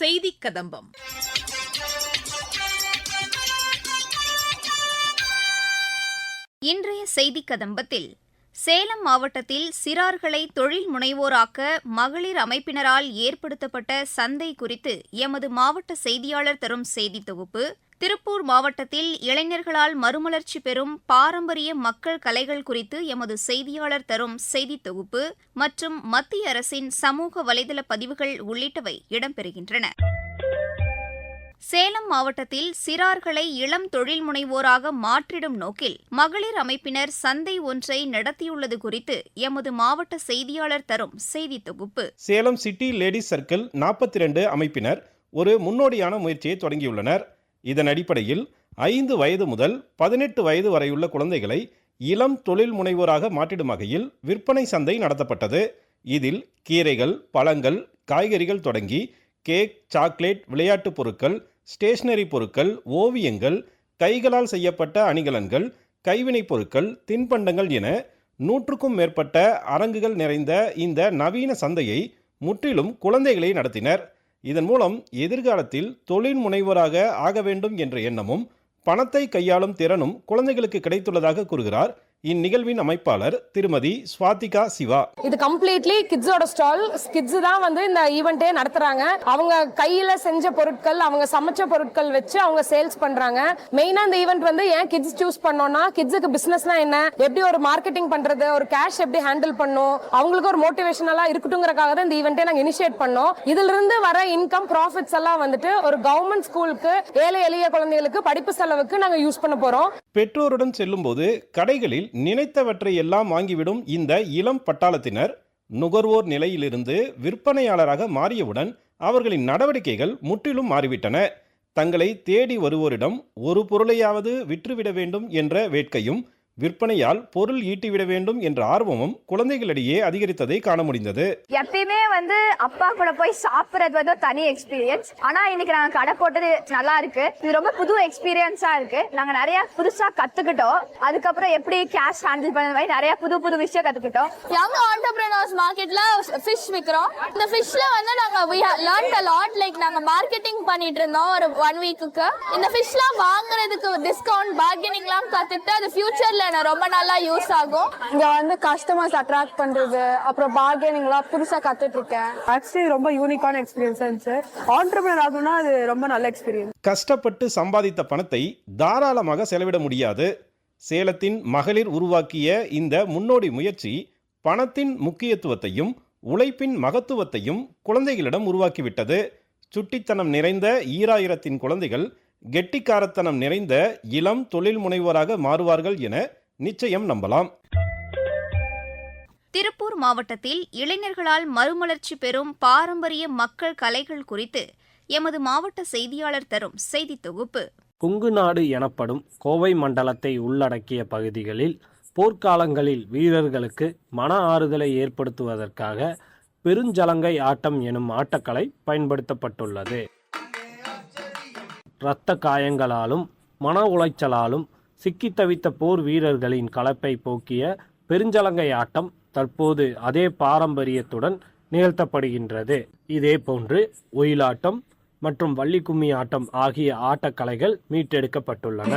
செய்திக் கதம்பம். இன்றைய செய்திக் கதம்பத்தில் சேலம் மாவட்டத்தில் சிறார்களை தொழில் முனைவோராக்க மகளிர் அமைப்பினரால் ஏற்படுத்தப்பட்ட சந்தை குறித்து எமது மாவட்ட செய்தியாளர் தரும் செய்தி தொகுப்பு திருப்பூர் மாவட்டத்தில் இளைஞர்களால் மறுமலர்ச்சி பெறும் பாரம்பரிய மக்கள் கலைகள் குறித்து எமது செய்தியாளர் தரும் செய்தி தொகுப்பு மற்றும் மத்திய அரசின் சமூக வலைதள பதிவுகள் உள்ளிட்டவை இடம்பெறுகின்றன. சேலம் மாவட்டத்தில் சிறார்களை இளம் தொழில் முனைவோராக மாற்றிடும் நோக்கில் மகளிர் அமைப்பினர் சந்தை ஒன்றை நடத்தியுள்ளது குறித்து எமது மாவட்ட செய்தியாளர் தரும் செய்தி தொகுப்பு. சேலம் சிட்டி லேடிஸ் சர்க்கிள் நாற்பத்தி ரெண்டு அமைப்பினர் ஒரு முன்னோடியான முயற்சியை தொடங்கியுள்ளனர். இதன் அடிப்படையில் ஐந்து வயது முதல் பதினெட்டு வயது வரையுள்ள குழந்தைகளை இளம் தொழில் முனைவோராக மாற்றிடும் வகையில் விற்பனை சந்தை நடத்தப்பட்டது. இதில் கீரைகள் பழங்கள் காய்கறிகள் தொடங்கி கேக் சாக்லேட் விளையாட்டுப் பொருட்கள் ஸ்டேஷனரி பொருட்கள் ஓவியங்கள் கைகளால் செய்யப்பட்ட அணிகலன்கள் கைவினைப் பொருட்கள் தின்பண்டங்கள் என நூற்றுக்கும் மேற்பட்ட அரங்குகள் நிறைந்த இந்த நவீன சந்தையை முற்றிலும் குழந்தைகளே நடத்தினர். இதன் மூலம் எதிர்காலத்தில் தொழில் முனைவோராக ஆக வேண்டும் என்ற எண்ணமும் பணத்தை கையாளும் திறனும் குழந்தைகளுக்கு கிடைத்துள்ளதாக கூறுகிறார் இந்நிகழ்வின் அமைப்பாளர் திருமதி ஸ்வாதிகா சிவா. இது கம்ப்ளீட்லி கிட்ஸோட ஸ்டால் கிட்ஸ் தான் வந்து இந்த ஈவெண்ட்டே நடத்துறாங்க. அவங்க கையில செஞ்ச பொருட்கள் அவங்க சமைச்ச பொருட்கள் வச்சு அவங்க சேல்ஸ் பண்றாங்க. மெயினா இந்த ஈவெண்ட் வந்து ஏன் கிட்ஸ் சூஸ் பண்ணோம்னா கிட்ஸுக்கு பிசினஸ்னா என்ன? எப்படி ஒரு மார்க்கெட்டிங் பண்றது? ஒரு கேஷ் எப்படி ஹேண்டில் பண்ணும்? அவங்களுக்கு ஒரு மோட்டிவேஷனலா இருக்கட்டுங்கிறக்காக தான் இந்த ஈவெண்ட்டே நாங்க இனிஷியேட் பண்ணோம். இதுல இருந்து வர இன்கம் ப்ராஃபிட்ஸ் எல்லாம் வந்துட்டு ஒரு கவர்மெண்ட் ஸ்கூலுக்கு ஏழை எளிய குழந்தைகளுக்கு படிப்பு செலவுக்கு நாங்க யூஸ் பண்ண போறோம். பெற்றோருடன் செல்லும்போது கடைகளில் நினைத்தவற்றை எல்லாம் வாங்கிவிடும் இந்த இளம் பட்டாளத்தினர் நுகர்வோர் நிலையிலிருந்து விற்பனையாளராக மாறியவுடன் அவர்களின் நடவடிக்கைகள் முற்றிலும் மாறிவிட்டன. தங்களை தேடி வருவோரிடம் ஒரு பொருளையாவது விற்றுவிட வேண்டும் என்ற வேட்கையும் விற்பனையால் பொருள் ஈட்டிவிட வேண்டும் என்ற ஆர்வமும் குழந்தைகளிடையே அதிகரித்ததை காண முடிந்தது. எப்பயுமே வந்து அப்பா கூட போய் சாப்பிடுறது வந்து தனி எக்ஸ்பீரியன்ஸ் ஆனா இன்னைக்கு நாங்க கடை போட்டது நல்லா இருக்கு. இது ரொம்ப புது எக்ஸ்பீரியன்ஸா இருக்கு. நாங்க நிறைய புதுசா கத்துக்கிட்டோம். அதுக்கப்புறம் எப்படி கேஷ் ஹேண்டில் பண்ண மாதிரி நிறைய புது புது விஷயம் கத்துக்கிட்டோம். யங் ஆண்டர்பிரினர்ஸ் மார்க்கெட்ல ஃபிஷ் விற்கிறோம் இந்த ஃபிஷ்ல வந்து நாங்க we have learned a lot. Like நாங்க மார்க்கெட்டிங் பண்ணிட்டு இருந்தோம் ஒரு ஒன் வீக்குக்கு இந்த ஃபிஷ்லாம் வாங்குறதுக்கு டிஸ்கவுண்ட் பார்கெனிங்லாம் கத்துட்டு அது ஃபியூச்சர்ல ரொம்ப நல்லா யூஸ் ஆகும். இங்க வந்து கஸ்டமர்ஸ் அட்ராக்ட் பண்றது அப்புறம் பார்கெனிங்லாம் புதுசா கத்துட்டு இருக்கேன் ஆக்சுவலி ரொம்ப யூனிக்கான எக்ஸ்பீரியன்ஸ் இருந்துச்சு ஆண்டர்பிரினர் ஆகணும்னா அது ரொம்ப நல்ல எக்ஸ்பீரியன்ஸ் கஷ்டப்பட்டு சம்பாதித்த பணத்தை தாராளமாக செலவிட முடியாது. சேலத்தின் மகளிர் உருவாக்கிய இந்த முன்னோடி முயற்சி பணத்தின் முக்கியத்துவத்தையும் உழைப்பின் மகத்துவத்தையும் குழந்தைகளிடம் உருவாக்கிவிட்டது. சுட்டித்தனம் நிறைந்த ஈராயிரத்தின் குழந்தைகள் கெட்டிக்காரத்தனம் நிறைந்த இளம் தொழில் முனைவோராக மாறுவார்கள் என நிச்சயம் நம்பலாம். திருப்பூர் மாவட்டத்தில் இளைஞர்களால் மறுமலர்ச்சி பெறும் பாரம்பரிய மக்கள் கலைகள் குறித்து எமது மாவட்ட செய்தியாளர் தரும் செய்தி தொகுப்பு. கொங்கு நாடு எனப்படும் கோவை மண்டலத்தை உள்ளடக்கிய பகுதிகளில் போர்க்காலங்களில் வீரர்களுக்கு மன ஆறுதலை ஏற்படுத்துவதற்காக பெருஞ்சலங்கை ஆட்டம் எனும் ஆட்டக்கலை பயன்படுத்தப்பட்டுள்ளது. இரத்த காயங்களாலும் மன உளைச்சலாலும் சிக்கித் தவித்த போர் வீரர்களின் கலப்பை போக்கிய பெருஞ்சலங்கை ஆட்டம் தற்போது அதே பாரம்பரியத்துடன் நிகழ்த்தப்படுகின்றது. இதே போன்று ஒயிலாட்டம் மற்றும் வள்ளிக்கும்மி ஆட்டம் ஆகிய ஆட்டக்கலைகள் மீட்டெடுக்கப்பட்டுள்ளன.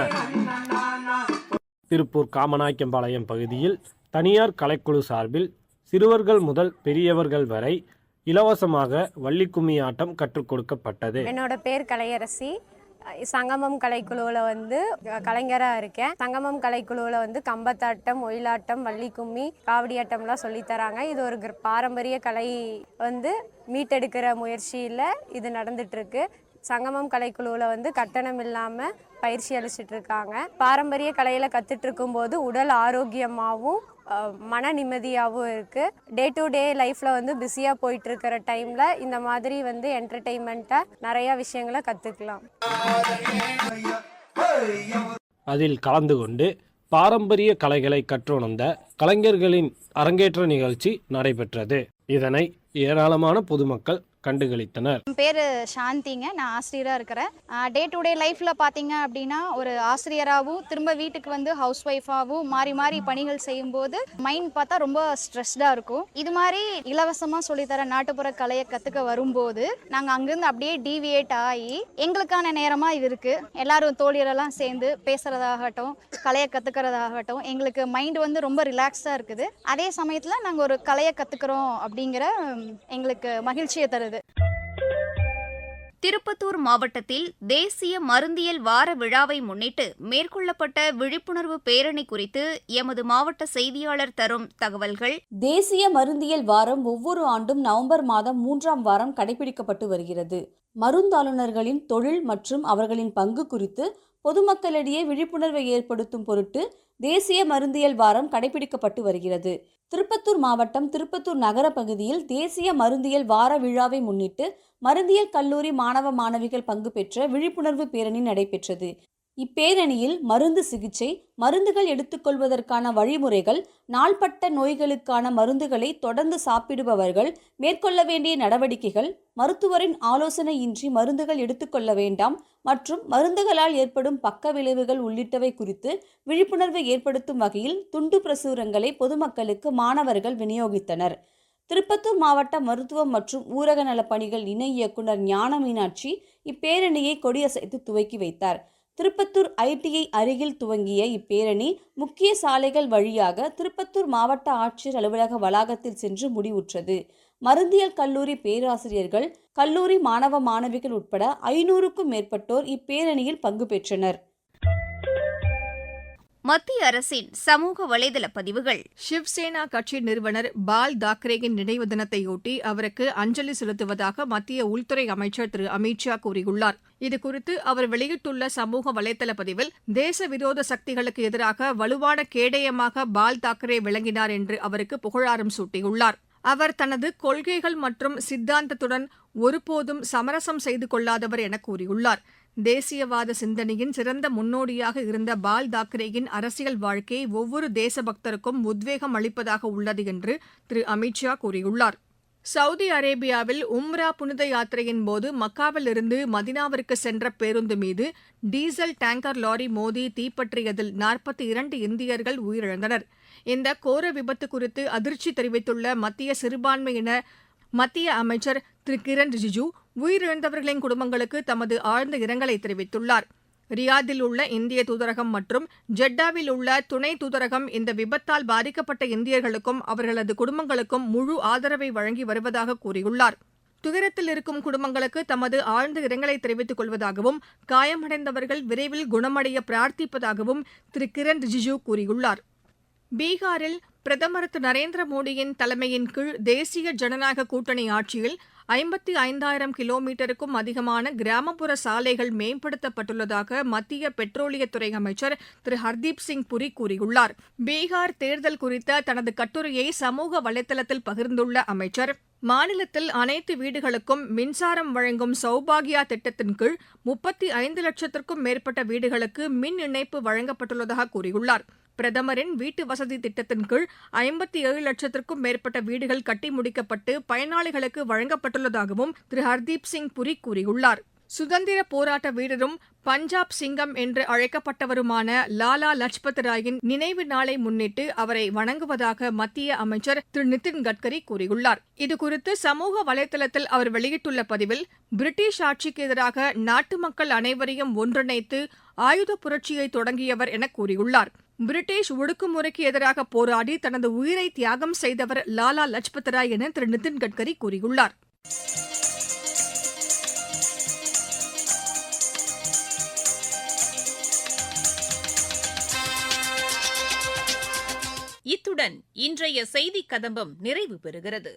திருப்பூர் காமநாயக்கம்பாளையம் பகுதியில் தனியார் கலைக்குழு சார்பில் சிறுவர்கள் முதல் பெரியவர்கள் வரை இலவசமாக வள்ளிக்கும்மி ஆட்டம் கற்றுக் கொடுக்கப்பட்டது. என்னோட பேர் கலையரசி. சங்கமம் கலைக்குழுவில் வந்து கலைஞராக இருக்கேன். சங்கமம் கலைக்குழுவில் வந்து கம்பத்தாட்டம் ஒயிலாட்டம் வள்ளிக்கும்மி காவடியாட்டம்லாம் சொல்லித்தராங்க இது ஒரு பாரம்பரிய கலை வந்து மீட்டெடுக்கிற முயற்சியில் இது நடந்துட்டுருக்கு சங்கமம் கலைக்குழுவில் வந்து கட்டணம் இல்லாமல் பயிற்சி அளிச்சிட்டு இருக்காங்க பாரம்பரிய கலையில் கற்றுட்டு இருக்கும்போது உடல் ஆரோக்கியமாகவும் மன நிம்மதியாகவும் இருக்குது டே டு டே லைஃப்பில் வந்து பிஸியாக போயிட்டு இருக்கிற டைமில் இந்த மாதிரி வந்து என்டர்டெயின்மெண்ட்டாக நிறையா விஷயங்களை கற்றுக்கலாம் அதில் கலந்து கொண்டு பாரம்பரிய கலைகளை கற்றுணர்ந்த கலைஞர்களின் அரங்கேற்ற நிகழ்ச்சி நடைபெற்றது. இதனை ஏராளமான பொதுமக்கள் கண்டுகளித்தனர். என் பேர் சாந்திங்க. நான் ஆசிரியராக இருக்கிறேன். டே டு டே லைஃப்பில் பார்த்தீங்க அப்படின்னா ஒரு ஆசிரியராகவும் திரும்ப வீட்டுக்கு வந்து ஹவுஸ் ஒய்ஃபாகவும் மாறி மாறி பணிகள் செய்யும்போது மைண்ட் பார்த்தா ரொம்ப ஸ்ட்ரெஸ்டாக இருக்கும். இது மாதிரி இலவசமாக சொல்லித்தர நாட்டுப்புற கலையை கற்றுக்க வரும்போது நாங்கள் அங்கேருந்து அப்படியே டிவியேட் ஆகி எங்களுக்கான நேரமாக இது இருக்குது எல்லாரும் தோழியரெல்லாம் சேர்ந்து பேசுகிறதாகட்டும் கலையை கற்றுக்கிறதாகட்டும் எங்களுக்கு மைண்ட் வந்து ரொம்ப ரிலாக்ஸாக இருக்குது. அதே சமயத்தில் நாங்கள் ஒரு கலையை கற்றுக்குறோம் அப்படிங்கிற எங்களுக்கு மகிழ்ச்சியை தருது. திருப்பத்தூர் மாவட்டத்தில் தேசிய மருந்தியல் வார விழாவை முன்னிட்டு மேற்கொள்ளப்பட்ட விழிப்புணர்வு பேரணி குறித்து எமது மாவட்ட செய்தியாளர் தரும் தகவல்கள். தேசிய மருந்தியல் வாரம் ஒவ்வொரு ஆண்டும் நவம்பர் மாதம் மூன்றாம் வாரம் கடைபிடிக்கப்பட்டு வருகிறது. மருந்தாளுநர்களின் தொழில் மற்றும் அவர்களின் பங்கு குறித்து பொதுமக்களிடையே விழிப்புணர்வை ஏற்படுத்தும் பொருட்டு தேசிய மருந்தியல் வாரம் கடைபிடிக்கப்பட்டு வருகிறது. திருப்பத்தூர் மாவட்டம் திருப்பத்தூர் நகர பகுதியில் தேசிய மருந்தியல் வார விழாவை முன்னிட்டு மருந்தியல் கல்லூரி மாணவ மாணவிகள் பங்கு பெற்ற விழிப்புணர்வு பேரணி நடைபெற்றது. இப்பேரணியில் மருந்து சிகிச்சை மருந்துகள் எடுத்துக்கொள்வதற்கான வழிமுறைகள் நாள்பட்ட நோய்களுக்கான மருந்துகளை தொடர்ந்து சாப்பிடுபவர்கள் மேற்கொள்ள வேண்டிய நடவடிக்கைகள் மருத்துவரின் ஆலோசனையின்றி மருந்துகள் எடுத்துக்கொள்ள வேண்டாம் மற்றும் மருந்துகளால் ஏற்படும் பக்க விளைவுகள் உள்ளிட்டவை குறித்து விழிப்புணர்வை ஏற்படுத்தும் வகையில் துண்டு பிரசுரங்களை பொதுமக்களுக்கு மாணவர்கள் விநியோகித்தனர். திருப்பத்தூர் மாவட்ட மருத்துவம் மற்றும் ஊரக நலப் பணிகள் இணை இயக்குனர் ஞான மீனாட்சி இப்பேரணியை கொடியசைத்து துவக்கி வைத்தார். திருப்பத்தூர் ஐடிஐ அருகில் துவங்கிய இப்பேரணி முக்கிய சாலைகள் வழியாக திருப்பத்தூர் மாவட்ட ஆட்சியர் அலுவலக வளாகத்தில் சென்று முடிவுற்றது. மருந்தியல் கல்லூரி பேராசிரியர்கள் கல்லூரி மாணவ மாணவிகள் உட்பட ஐநூறுக்கும் மேற்பட்டோர் இப்பேரணியில் பங்கு பெற்றனர். மத்திய அரசின் சமூக வலைதள பதிவுகள். சிவ்சேனா கட்சி நிறுவனர் பால் தாக்கரேயின் நினைவு தினத்தையொட்டி அவருக்கு அஞ்சலி செலுத்துவதாக மத்திய உள்துறை அமைச்சர் திரு. அமித்ஷா கூறியுள்ளார். இதுகுறித்து அவர் வெளியிட்டுள்ள சமூக வலைதள பதிவில் தேச விரோத சக்திகளுக்கு எதிராக வலுவான கேடயமாக பால் தாக்கரே விளங்கினார் என்று அவருக்கு புகழாரம் சூட்டியுள்ளார். அவர் தனது கொள்கைகள் மற்றும் சித்தாந்தத்துடன் ஒருபோதும் சமரசம் செய்து கொள்ளாதவர் என கூறியுள்ளார். தேசியவாத சிந்தனையின் சிறந்த முன்னோடியாக இருந்த பால் தாக்கரேயின் அரசியல் வாழ்க்கை ஒவ்வொரு தேசபக்தருக்கும் உத்வேகம் அளிப்பதாக உள்ளது என்று திரு அமித்ஷா கூறியுள்ளார். சவுதி அரேபியாவில் உம்ரா புனித யாத்திரையின் போது மக்காவில் இருந்து மதினாவிற்கு சென்ற பேருந்து மீது டீசல் டேங்கர் லாரி மோதி தீப்பற்றியதில் நாற்பத்தி இரண்டு இந்தியர்கள் உயிரிழந்தனர். இந்த கோர விபத்து குறித்து அதிர்ச்சி தெரிவித்துள்ள மத்திய சிறுபான்மையின மத்திய அமைச்சர் திரு. கிரண் ரிஜிஜூ உயிரிழந்தவர்களின் குடும்பங்களுக்கு தமது ஆழ்ந்த இரங்கலை தெரிவித்துள்ளார். ரியாதில் உள்ள இந்திய தூதரகம் மற்றும் ஜெட்டாவில் உள்ள துணை தூதரகம் இந்த விபத்தால் பாதிக்கப்பட்ட இந்தியர்களுக்கும் அவர்களது குடும்பங்களுக்கும் முழு ஆதரவை வழங்கி வருவதாக கூறியுள்ளார். துயரத்தில் இருக்கும் குடும்பங்களுக்கு தமது ஆழ்ந்த இரங்கலை தெரிவித்துக் கொள்வதாகவும் காயமடைந்தவர்கள் விரைவில் குணமடைய பிரார்த்திப்பதாகவும் திரு. கிரண் ரிஜிஜூ கூறியுள்ளார். பீகாரில் பிரதமர் திரு நரேந்திர மோடியின் தலைமையின் கீழ் தேசிய ஜனநாயக கூட்டணி ஆட்சியில் ஐம்பத்தி ஐந்தாயிரம் கிலோமீட்டருக்கும் அதிகமான கிராமப்புற சாலைகள் மேம்படுத்தப்பட்டுள்ளதாக மத்திய பெட்ரோலியத்துறை அமைச்சர் திரு ஹர்தீப் சிங் புரி கூறியுள்ளார். பீகார் தேர்தல் குறித்த தனது கட்டுரையை சமூக வலைதளத்தில் பகிர்ந்துள்ள அமைச்சர் மாநிலத்தில் அனைத்து வீடுகளுக்கும் மின்சாரம் வழங்கும் சௌபாகியா திட்டத்தின் கீழ் முப்பத்தி ஐந்து லட்சத்திற்கும் மேற்பட்ட வீடுகளுக்கு மின் இணைப்பு வழங்கப்பட்டுள்ளதாக கூறியுள்ளார். பிரதமரின் வீட்டு வசதி திட்டத்தின் கீழ் ஐம்பத்தி ஏழு லட்சத்திற்கும் மேற்பட்ட வீடுகள் கட்டி முடிக்கப்பட்டு பயனாளிகளுக்கு வழங்கப்பட்டுள்ளதாகவும் திரு ஹர்தீப் சிங் புரி கூறியுள்ளார். சுதந்திர போராட்ட வீரரும் பஞ்சாப் சிங்கம் என்று அழைக்கப்பட்டவருமான லாலா லஜ்பத் ராயின் நினைவு நாளை முன்னிட்டு அவரை வணங்குவதாக மத்திய அமைச்சர் திரு நிதின் கட்கரி கூறியுள்ளார். இதுகுறித்து சமூக வலைதளத்தில் அவர் வெளியிட்டுள்ள பதிவில் பிரிட்டிஷ் ஆட்சிக்கு எதிராக நாட்டு மக்கள் அனைவரையும் ஒன்றிணைத்து ஆயுத புரட்சியை தொடங்கியவர் என கூறியுள்ளார். பிரிட்டிஷ் ஒடுக்குமுறைக்கு எதிராக போராடி தனது உயிரை தியாகம் செய்தவர் லாலா லஜ்பத் ராய் என திரு நிதின் கட்கரி கூறியுள்ளார். இத்துடன் இன்றைய செய்திக் கதம்பம் நிறைவு பெறுகிறது.